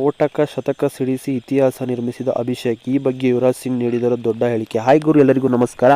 ಸ್ಫೋಟಕ ಶತಕ ಸಿಡಿಸಿ ಇತಿಹಾಸ ನಿರ್ಮಿಸಿದ ಅಭಿಷೇಕ್, ಈ ಬಗ್ಗೆ ಯುವರಾಜ್ ಸಿಂಗ್ ನೀಡಿದ ದೊಡ್ಡ ಹೇಳಿಕೆ. ಹಾಯ್ ಗುರು, ಎಲ್ಲರಿಗೂ ನಮಸ್ಕಾರ.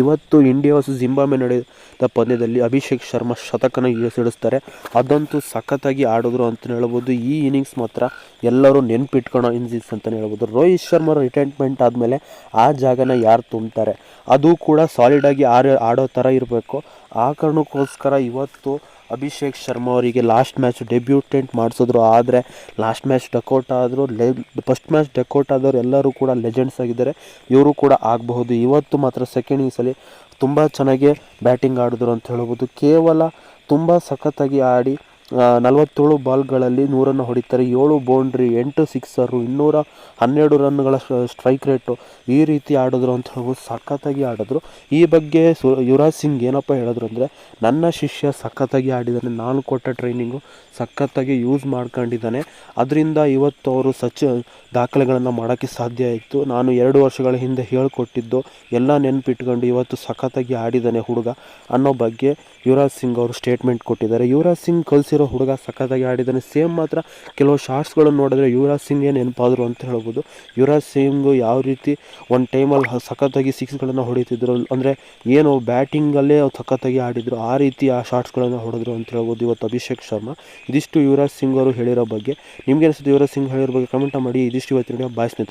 ಇವತ್ತು ಇಂಡಿಯಾ ವರ್ಸಸ್ ಜಿಂಬಾಬ್ವೆ ನಡೆದ ಪಂದ್ಯದಲ್ಲಿ ಅಭಿಷೇಕ್ ಶರ್ಮಾ ಶತಕನ ಸಿಡಿಸ್ತಾರೆ ಅದಂತೂ ಸಖತ್ತಾಗಿ ಆಡಿದ್ರು ಅಂತ ಹೇಳ್ಬೋದು. ಈ ಇನ್ನಿಂಗ್ಸ್ ಮಾತ್ರ ಎಲ್ಲರೂ ನೆನ್ಪಿಟ್ಕೊಳ್ಳೋ ಇನ್ನಿಂಗ್ಸ್ ಅಂತಲೇ ಹೇಳ್ಬೋದು. ರೋಹಿತ್ ಶರ್ಮಾ ರಿಟೈರ್ಮೆಂಟ್ ಆದಮೇಲೆ ಆ ಜಾಗನ ಯಾರು ತುಂಬ್ತಾರೆ? ಅದು ಕೂಡ ಸಾಲಿಡಾಗಿ ಆಡೋ ಥರ ಇರಬೇಕು. ಆ ಕಾರಣಕ್ಕೋಸ್ಕರ ಇವತ್ತು ಅಭಿಷೇಕ್ ಶರ್ಮಾ ಅವರಿಗೆ ಲಾಸ್ಟ್ ಮ್ಯಾಚ್ ಡೆಬ್ಯೂಟೆಂಟ್ ಮಾಡಿಸಿದ್ರು. ಆದರೆ ಲಾಸ್ಟ್ ಮ್ಯಾಚ್ ಡಕೌಟ್ ಆದರೂ ಲೆ ಫಸ್ಟ್ ಮ್ಯಾಚ್ ಡಕೌಟ್ ಆದವರು ಎಲ್ಲರೂ ಕೂಡ ಲೆಜೆಂಡ್ಸ್ ಆಗಿದ್ದಾರೆ. ಇವರು ಕೂಡ ಆಗಬಹುದು. ಇವತ್ತು ಮಾತ್ರ ಸೆಕೆಂಡ್ ಇನ್ನಿಂಗ್ಸಲ್ಲಿ ತುಂಬ ಚೆನ್ನಾಗಿ ಬ್ಯಾಟಿಂಗ್ ಆಡಿದ್ರು ಅಂತ ಹೇಳ್ಬೋದು. ಕೇವಲ ತುಂಬ ಸಖತ್ತಾಗಿ ಆಡಿ ನಲವತ್ತೇಳು ಬಾಲ್ಗಳಲ್ಲಿ ನೂರನ್ನು ಹೊಡಿತಾರೆ. ಏಳು ಬೌಂಡ್ರಿ, ಎಂಟು ಸಿಕ್ಸರು, ಇನ್ನೂರ ಹನ್ನೆರಡು ರನ್ಗಳ ಸ್ಟ್ರೈಕ್ ರೇಟು ಈ ರೀತಿ ಆಡಿದ್ರು ಅಂತ ಹೇಳ್ಬೋದು ಸಖತ್ತಾಗಿ ಆಡಿದ್ರು. ಈ ಬಗ್ಗೆ ಸು, ಯುವರಾಜ್ ಸಿಂಗ್ ಏನಪ್ಪ ಹೇಳಿದ್ರು ಅಂದರೆ, ನನ್ನ ಶಿಷ್ಯ ಸಖತ್ತಾಗಿ ಆಡಿದ್ದಾನೆ ನಾನು ಕೊಟ್ಟ ಟ್ರೈನಿಂಗು ಸಖತ್ತಾಗಿ ಯೂಸ್ ಮಾಡ್ಕೊಂಡಿದ್ದಾನೆ. ಅದರಿಂದ ಇವತ್ತು ಅವರು ಸಚ, ದಾಖಲೆಗಳನ್ನು ಮಾಡೋಕ್ಕೆ ಸಾಧ್ಯ ಆಯಿತು ನಾನು ಎರಡು ವರ್ಷಗಳ ಹಿಂದೆ ಹೇಳಿಕೊಟ್ಟಿದ್ದು, ಎಲ್ಲ ನೆನಪಿಟ್ಕೊಂಡು ಇವತ್ತು ಸಖತ್ತಾಗಿ ಆಡಿದ್ದಾನೆ ಹುಡುಗ ಅನ್ನೋ ಬಗ್ಗೆ ಯುವರಾಜ್ ಸಿಂಗ್ ಅವರು ಸ್ಟೇಟ್ಮೆಂಟ್ ಕೊಟ್ಟಿದ್ದಾರೆ. ಯುವರಾಜ್ ಸಿಂಗ್ ಕಲಿಸಿರೋ ಹುಡುಗ ಸಖತ್ತಾಗಿ ಆಡಿದ್ದಾನೆ. ಸೇಮ್ ಮಾತ್ರ ಕೆಲವು ಶಾರ್ಟ್ಸ್ಗಳನ್ನು ನೋಡಿದ್ರೆ ಯುವರಾಜ್ ಸಿಂಗ್ ನೆನಪಾದರು ಅಂತ ಹೇಳ್ಬೋದು. ಯುವರಾಜ್ ಸಿಂಗ್ ಯಾವ ರೀತಿ ಒಂದು ಟೈಮಲ್ಲಿ ಸಖತ್ತಾಗಿ ಸಿಕ್ಸ್ಗಳನ್ನು ಹೊಡಿತಿದ್ರು ಅಂದರೆ ಏನು ಬ್ಯಾಟಿಂಗಲ್ಲೇ ಸಖತ್ತಾಗಿ ಆಡಿದರು, ಆ ರೀತಿ ಆ ಶಾರ್ಟ್ಸ್ಗಳನ್ನು ಹೊಡೆದ್ರು ಅಂತ ಹೇಳ್ಬೋದು ಇವತ್ತು ಅಭಿಷೇಕ್ ಶರ್ಮಾ. ಇದಿಷ್ಟು ಯುವರಾಜ್ ಸಿಂಗ್ ಅವರು ಹೇಳಿರೋ ಬಗ್ಗೆ. ನಿಮಗೆ ಅನಿಸುತ್ತೆ ಯುವರಾಜ್ ಸಿಂಗ್ ಹೇಳಿರೋ ಬಗ್ಗೆ? ಕಮೆಂಟ್ ಮಾಡಿ. ಇದಿಷ್ಟು ಇವತ್ತಿನ ಬಾಯ್ ಸ್ನೇಹಿತರೆ.